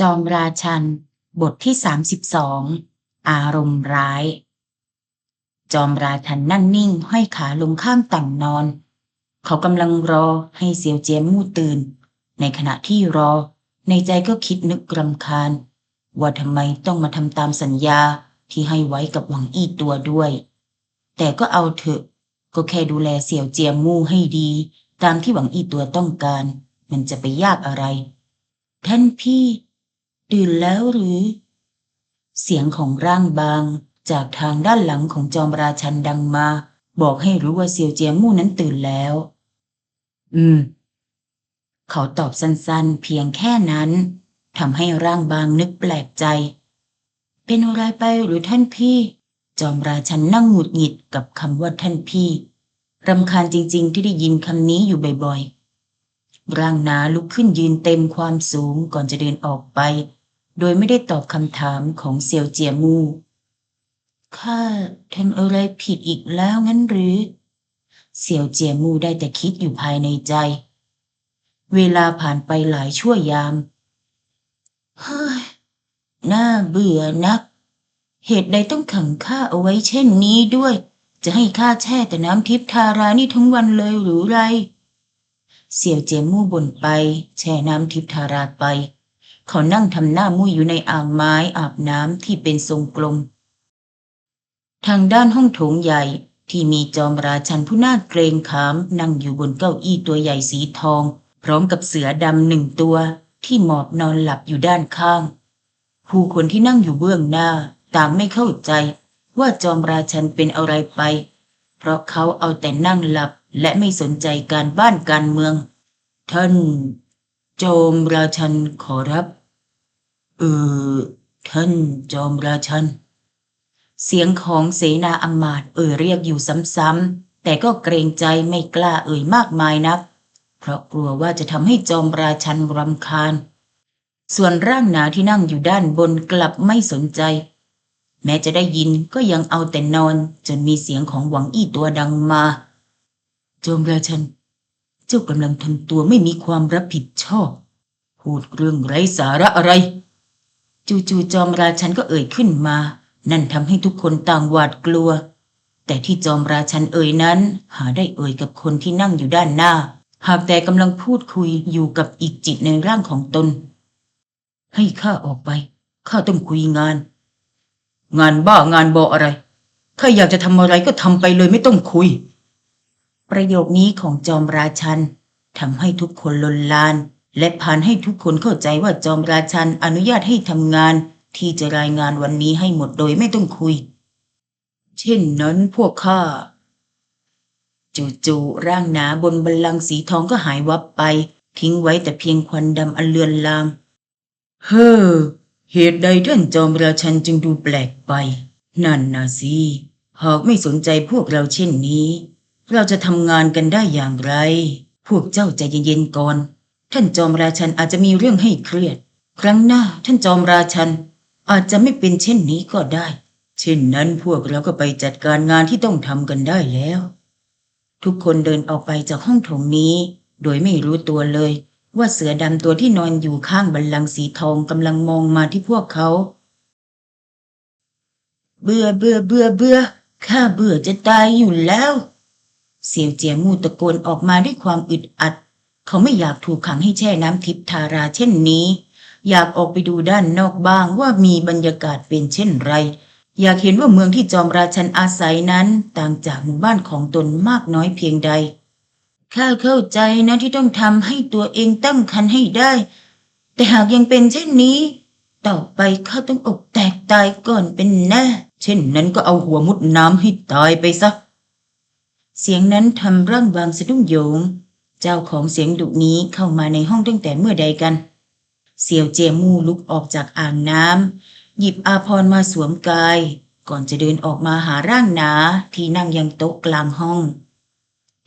จอมราชัน บทที่สามสิบสองอารมณ์ร้าย จอมราชันนั่งนิ่งห้อยขาลงข้างต่างนอน เขากำลังรอให้เสียวเจียมมู่ตื่น ในขณะที่รอ ในใจก็คิดนึกรำคาญ ว่าทำไมต้องมาทำตามสัญญาที่ให้ไว้กับหวังอี้ตัวด้วย แต่ก็เอาเถอะ ก็แค่ดูแลเสี่ยวเจียมมู่ให้ดี ตามที่หวังอี้ตัวต้องการ มันจะไปยากอะไร ท่านพี่ ตื่นแล้วหรือ เสียงของร่างบางจากทางด้านหลังของจอมราชันดังมา บอกให้รู้ว่าเซียวเจียมู่นั้นตื่นแล้ว อืม เขาตอบสั้นๆ เพียงแค่นั้นทำให้ร่างบางนึกแปลกใจ เป็นอะไรไปหรือท่านพี่ จอมราชันนั่งหงุดหงิดกับคำว่าท่านพี่รำคาญจริง ๆ ที่ได้ยินคำนี้อยู่บ่อยๆ ร่างหนาลุกขึ้นยืนเต็มความสูงก่อนจะเดินออกไป โดยไม่ได้ตอบคำถามของเซียวเจียมูข้าทำอะไรผิดอีกแล้วงั้นหรือ เสี่ยวเจียมูได้แต่คิดอยู่ภายในใจ เวลาผ่านไปหลายชั่วยาม เฮ้ย น่าเบื่อนัก เหตุใดต้องขังข้าเอาไว้เช่นนี้ด้วย จะให้ข้าแช่แต่น้ำทิพย์ทารานี่ทั้งวันเลยหรือไร เสี่ยวเจียมู่บ่นไป แช่น้ำทิพย์ทาราไป เขานั่งทำหน้ามุ้ยอยู่ในอ่างไม้อาบน้ำที่เป็นทรงกลม ทางด้านห้องโถงใหญ่ที่มีจอมราชันผู้น่าเกรงขามนั่งอยู่บนเก้าอี้ตัวใหญ่สีทอง พร้อมกับเสือดำหนึ่งตัวที่หมอบนอนหลับอยู่ด้านข้าง ผู้คนที่นั่งอยู่เบื้องหน้าต่างไม่เข้าใจว่าจอมราชันเป็นอะไรไป เพราะเขาเอาแต่นั่งหลับและไม่สนใจการบ้านการเมือง ท่านจอมราชันขอรับ เออ ท่านจอมราชัน เสียงของเสนาอำมาตย์เอ่ยเรียกอยู่ซ้ำๆแต่ก็เกรงใจไม่กล้าเอ่ยมากมายนัก เพราะกลัวว่าจะทำให้จอมราชันรำคาญ ส่วนร่างหนาที่นั่งอยู่ด้านบนกลับไม่สนใจ แม้จะได้ยินก็ยังเอาแต่นอนจนมีเสียงของหวังอี้ตัวดังมา จอมราชัน จ้ากำลังทำตัวไม่มีความรับผิดชอบ พูดเรื่องไร้สาระอะไร จู่ๆจอมราชันก็เอ่ยขึ้นมา นั่นทำให้ทุกคนต่างหวาดกลัว แต่ที่จอมราชันเอ่ยนั้น หาได้เอ่ยกับคนที่นั่งอยู่ด้านหน้า หากแต่กำลังพูดคุยอยู่กับอีกจิตในร่างของตน ให้ข้าออกไปข้าต้องคุยงาน งานบ้างานบออะไรข้าอยากจะทำอะไรก็ทำไปเลยไม่ต้องคุย ประโยคนี้ของจอมราชันทำให้ทุกคนลนลาน และพานให้ทุกคนเข้าใจว่าจอมราชันอนุญาตให้ทำงาน ที่จะรายงานวันนี้ให้หมดโดยไม่ต้องคุย เช่นนั้นพวกข้าจู่ๆร่างหนาบนบัลลังก์สีทองก็หายวับไป ทิ้งไว้แต่เพียงควันดำอันเลือนลางเฮ้อเหตุใดท่านจอมราชันจึงดูแปลกไป นั่นนะสิหากไม่สนใจพวกเราเช่นนี้ เราจะทำงานกันได้อย่างไร พวกเจ้าใจเย็นๆก่อน ท่านจอมราชันอาจจะมีเรื่องให้เครียด ครั้งหน้าท่านจอมราชันอาจจะไม่เป็นเช่นนี้ก็ได้ เช่นนั้นพวกเราก็ไปจัดการงานที่ต้องทำกันได้แล้ว ทุกคนเดินออกไปจากห้องโถงนี้ โดยไม่รู้ตัวเลย ว่าเสือดำตัวที่นอนอยู่ข้างบัลลังก์สีทองกำลังมองมาที่พวกเขา เบื่อเบื่อเบื่อเบื่อข้าเบื่อจะตายอยู่แล้ว เสียวเจียมูตะโกนออกมาด้วยความอึดอัด เขาไม่อยากถูกขังให้แช่น้ำทิพทาราเช่นนี้ อยากออกไปดูด้านนอกบ้างว่ามีบรรยากาศเป็นเช่นไร อยากเห็นว่าเมืองที่จอมราชันอาศัยนั้นต่างจากหมู่บ้านของตนมากน้อยเพียงใดข้าเข้าใจนะที่ต้องทำให้ตัวเองตั้งคันให้ได้ แต่หากยังเป็นเช่นนี้ ต่อไปข้าต้องอกแตกตายก่อนเป็นแน่ เช่นนั้นก็เอาหัวมุดน้ำให้ตายไปซะ เสียงนั้นทำร่างบางสะดุ้งโยง เจ้าของเสียงดุนี้เข้ามาในห้องตั้งแต่เมื่อใดกัน เสี่ยวเจยมูลุกออกจากอ่างน้ำหยิบอาพรมาสวมกาย ก่อนจะเดินออกมาหาร่างหนาที่นั่งยังโต๊ะกลางห้อง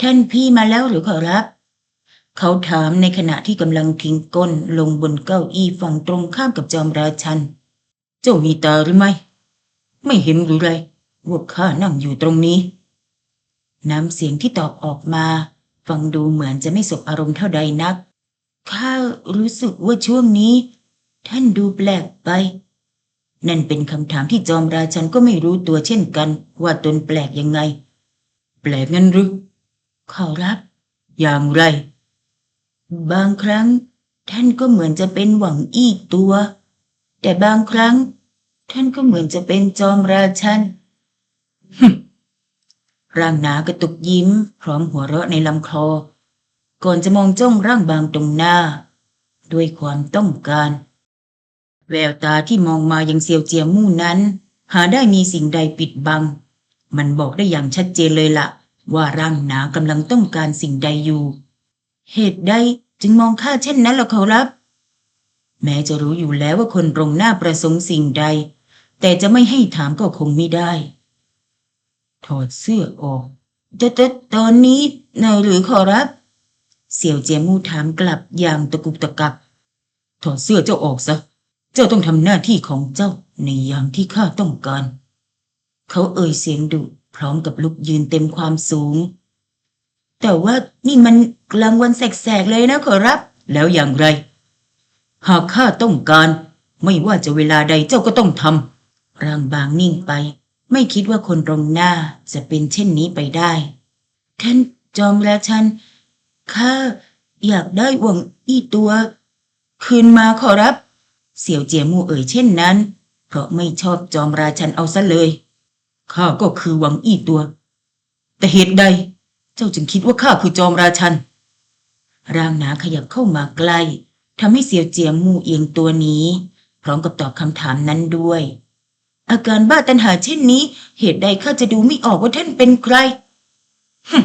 ท่านพี่มาแล้วหรือขอรับ เขาถามในขณะที่กำลังทิ้งก้นลงบนเก้าอี้ฝั่งตรงข้ามกับจอมราชัน เจ้ามีตาหรือไม่ ไม่เห็นหรือไรว่าข้านั่งอยู่ตรงนี้ น้ำเสียงที่ตอบออกมา ฟังดูเหมือนจะไม่สบอารมณ์เท่าใดนัก ข้ารู้สึกว่าช่วงนี้ ท่านดูแปลกไป นั่นเป็นคำถามที่จอมราชันก็ไม่รู้ตัวเช่นกัน ว่าตนแปลกยังไง แปลกงั้นหรือขอรับ อย่างไร บางครั้ง ท่านก็เหมือนจะเป็นหวังอี้ตัว แต่บางครั้ง ท่านก็เหมือนจะเป็นจอมราชัน ร่างหนากระตุกยิ้ม พร้อมหัวเราะในลำคอ ก่อนจะมองจ้องร่างบางตรงหน้า ด้วยความต้องการ แววตาที่มองมายังเซียวเจียมู่นั้น หาได้มีสิ่งใดปิดบัง มันบอกได้อย่างชัดเจนเลยละว่าร่างหนากำลังต้องการสิ่งใดอยู่ เหตุใดจึงมองข้าเช่นนั้นล่ะขอรับ แม้จะรู้อยู่แล้วว่าคนตรงหน้าประสงค์สิ่งใด แต่จะไม่ให้ถามก็คงไม่ได้ ถอดเสื้อออกแต่แต่ตอนนี้นายหรือขอรับ เสี่ยวเจียมู่ถามกลับอย่างตะกุกตะกัก ถอดเสื้อเจ้าออกซะ เจ้าต้องทำหน้าที่ของเจ้าในยามที่ข้าต้องการ เขาเอ่ยเสียงดุพร้อมกับลุกยืนเต็มความสูง แต่ว่านี่มันกลางวันแสกๆเลยนะขอรับ แล้วอย่างไร หากข้าต้องการ ไม่ว่าจะเวลาใดเจ้าก็ต้องทำร่างบางนิ่งไป ไม่คิดว่าคนตรงหน้าจะเป็นเช่นนี้ไปได้ ท่านจอมราชันข้าอยากได้หวงอี้ตัว คืนมาขอรับ เสี่ยวเจียมูเอ่ยเช่นนั้น เพราะไม่ชอบจอมราชันเอาซะเลยข้าก็คือหวังอี้ตัว แต่เหตุใด เจ้าจึงคิดว่าข้าคือจอมราชันร่างหนาขยับเข้ามาใกล้ทำให้เสี่ยวเจียมูเอียงตัวนี้ พร้อมกับตอบคำถามนั้นด้วย อาการบ้าตันหาเช่นนี้ เหตุใดข้าจะดูไม่ออกว่าท่านเป็นใครฮึ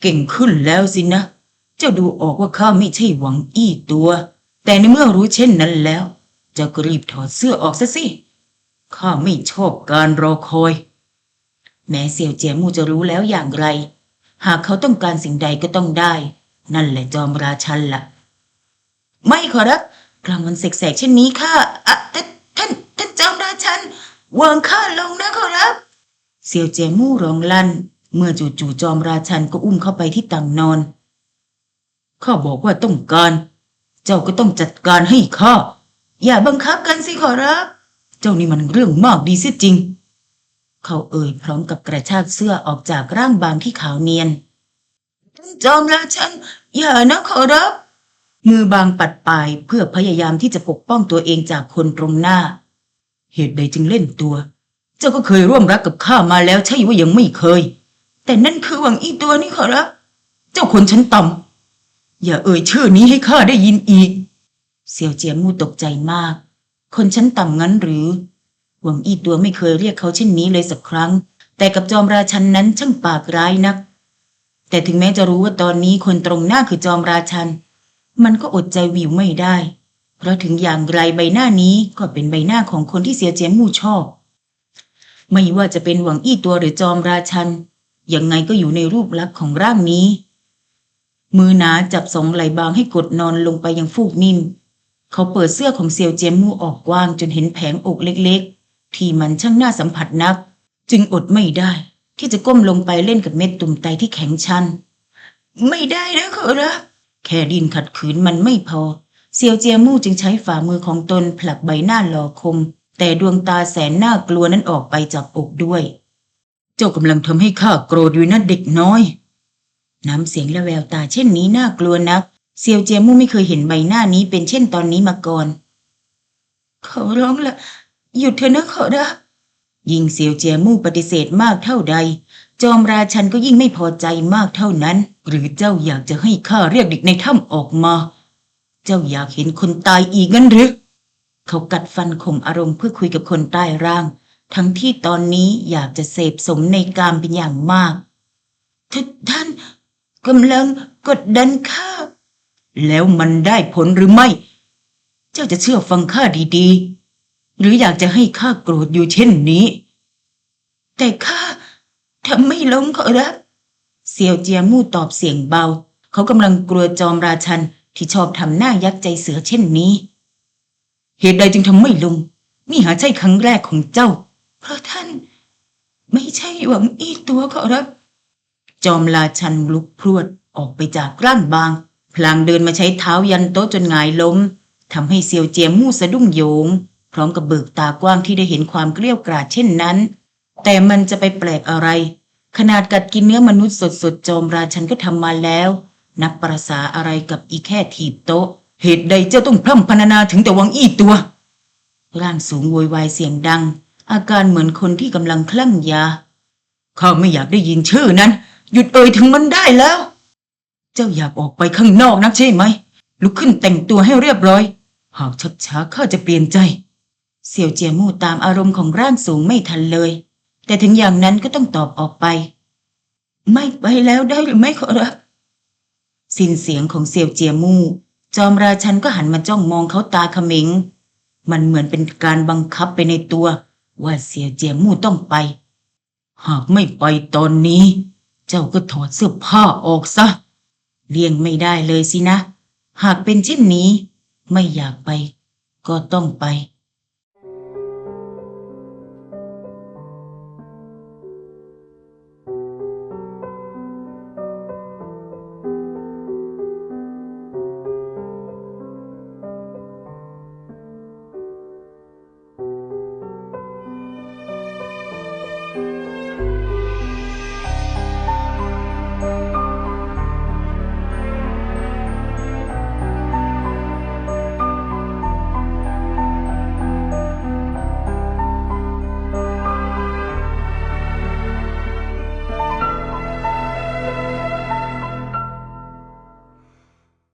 เก่งขึ้นแล้วสินะ เจ้าดูออกว่าข้าไม่ใช่หวังอี้ตัว แต่ในเมื่อรู้เช่นนั้นแล้วเจ้าก็รีบถอดเสื้อออกซะสิ ข้าไม่ชอบการรอคอย แม้เสี่ยวเจียมูจะรู้แล้วอย่างไร หากเขาต้องการสิ่งใดก็ต้องได้ นั่นแหละจอมราชันละ่ะ ไม่ขอรับ กลางวันแสกๆเช่นนี้ข้าอะท่านท่านท่านจอมราชัน วางข้าลงนะขอรับ เสี่ยวเจียมู่ร้องลั่น เมื่อจู่ๆจอมราชันก็อุ้มเข้าไปที่ตังนอน ข้าบอกว่าต้องการ เจ้าก็ต้องจัดการให้ข้า อย่าบังคับกันสิขอรับ เจ้านี่มันเรื่องมากดีเสียจริง เขาเอ่ยพร้อมกับกระชากเสื้อออกจากร่างบางที่ขาวเนียนท่านจอมราชันอย่านะขอรับ มือบางปัดปลายเพื่อพยายามที่จะปกป้องตัวเองจากคนตรงหน้า เหตุใดจึงเล่นตัว เจ้าก็เคยร่วมรักกับข้ามาแล้วใช่ว่ายังไม่เคย แต่นั่นคือหวังอีตัวนี่ขอรับเจ้าคนชั้นต่ำอย่าเอ่ยชื่อนี้ให้ข้าได้ยินอีก เสี่ยวเจียมูตกใจมาก คนชั้นต่ำงั้นหรือ หวังอีตัวไม่เคยเรียกเขาเช่นนี้เลยสักครั้ง แต่กับจอมราชันนั้นช่างปากร้ายนัก แต่ถึงแม้จะรู้ว่าตอนนี้คนตรงหน้าคือจอมราชัน มันก็อดใจวิวไม่ได้ เพราะถึงอย่างไรใบหน้านี้ก็เป็นใบหน้าของคนที่เสียเจียมู่ชอบ ไม่ว่าจะเป็นหวังอี้ตัวหรือจอมราชัน ยังไงก็อยู่ในรูปลักษณ์ของร่างนี้ มือหนาจับสองไหล่บางให้กดนอนลงไปยังฟูกนิ่ม เขาเปิดเสื้อของเซียวเจียมู่ออกกว้างจนเห็นแผงอกเล็กๆ ที่มันช่างน่าสัมผัสนัก จึงอดไม่ได้ ที่จะก้มลงไปเล่นกับเม็ดตุ่มไตที่แข็งชัน ไม่ได้นะขอรับแค่ดินขัดขืนมันไม่พอ เซียวเจียมู่จึงใช้ฝ่ามือของตนผลักใบหน้าหล่อคม แต่ดวงตาแสนน่ากลัวนั้นออกไปจากอกด้วย เจ้ากำลังทำให้ข้าโกรธอยู่นะเด็กน้อย น้ำเสียงและแววตาเช่นนี้น่ากลัวนัก เซียวเจียมู่ไม่เคยเห็นใบหน้านี้เป็นเช่นตอนนี้มาก่อน เขอร้องละหยุดเถอะนะขอรับยิ่งเซียวเจียมู่ปฏิเสธมากเท่าใด จอมราชันก็ยิ่งไม่พอใจมากเท่านั้น หรือเจ้าอยากจะให้ข้าเรียกเด็กในถ้ำออกมา เจ้าอยากเห็นคนตายอีกงั้นหรือ เขากัดฟันข่มอารมณ์เพื่อคุยกับคนใต้ร่าง ทั้งที่ตอนนี้อยากจะเสพสมในกามเป็นอย่างมากท่านกำลังกดดันข้า แล้วมันได้ผลหรือไม่ เจ้าจะเชื่อฟังข้าดีๆ หรืออยากจะให้ข้าโกรธอยู่เช่นนี้ แต่ข้าทำไม่ลงขอรับเซียวเจียมู่ตอบเสียงเบา เขากำลังกลัวจอมราชัน ที่ชอบทำหน้ายักษ์ใจเสือเช่นนี้ เหตุใดจึงทำไม่ลงนี่หาใช่ครั้งแรกของเจ้า เพราะท่าน ไม่ใช่หวังอีตัวขอรับ จอมราชันลุกพรวดออกไปจากร่างบาง พลางเดินมาใช้เท้ายันโต๊ะจนงายล้มทำให้เซียวเจียมมู่สะดุ้งโยง พร้อมกับเบิกตากว้างที่ได้เห็นความเกลี้ยวกราดเช่นนั้น แต่มันจะไปแปลกอะไร ขนาดกัดกินเนื้อมนุษย์สดๆจอมราชันก็ทำมาแล้ว นับประสาอะไรกับอีแค่ถีบโต๊ะ เหตุใดเจ้าต้องพร่ำพรรณนาถึงแต่วังอี้ตัว ร่างสูงโวยวายเสียงดัง อาการเหมือนคนที่กำลังคลั่งยา ข้าไม่อยากได้ยินชื่อนั้น หยุดเอ่ยถึงมันได้แล้ว เจ้าอยากออกไปข้างนอกนักใช่ไหม ลุกขึ้นแต่งตัวให้เรียบร้อย หากชักช้าข้าจะเปลี่ยนใจ เสี่ยวเจียมู่ตามอารมณ์ของร่างสูงไม่ทันเลย แต่ถึงอย่างนั้นก็ต้องตอบออกไป ไม่ไปแล้วได้หรือไม่ขอรับ สิ้นเสียงของเสี่ยวเจียมู่ จอมราชันก็หันมาจ้องมองเขาตาเขม็ง มันเหมือนเป็นการบังคับไปในตัว ว่าเสียวเจียมู่ต้องไป หากไม่ไปตอนนี้ เจ้าก็ถอดเสื้อผ้าออกซะ เลี่ยงไม่ได้เลยสินะ หากเป็นเช่นนี้ ไม่อยากไป ก็ต้องไป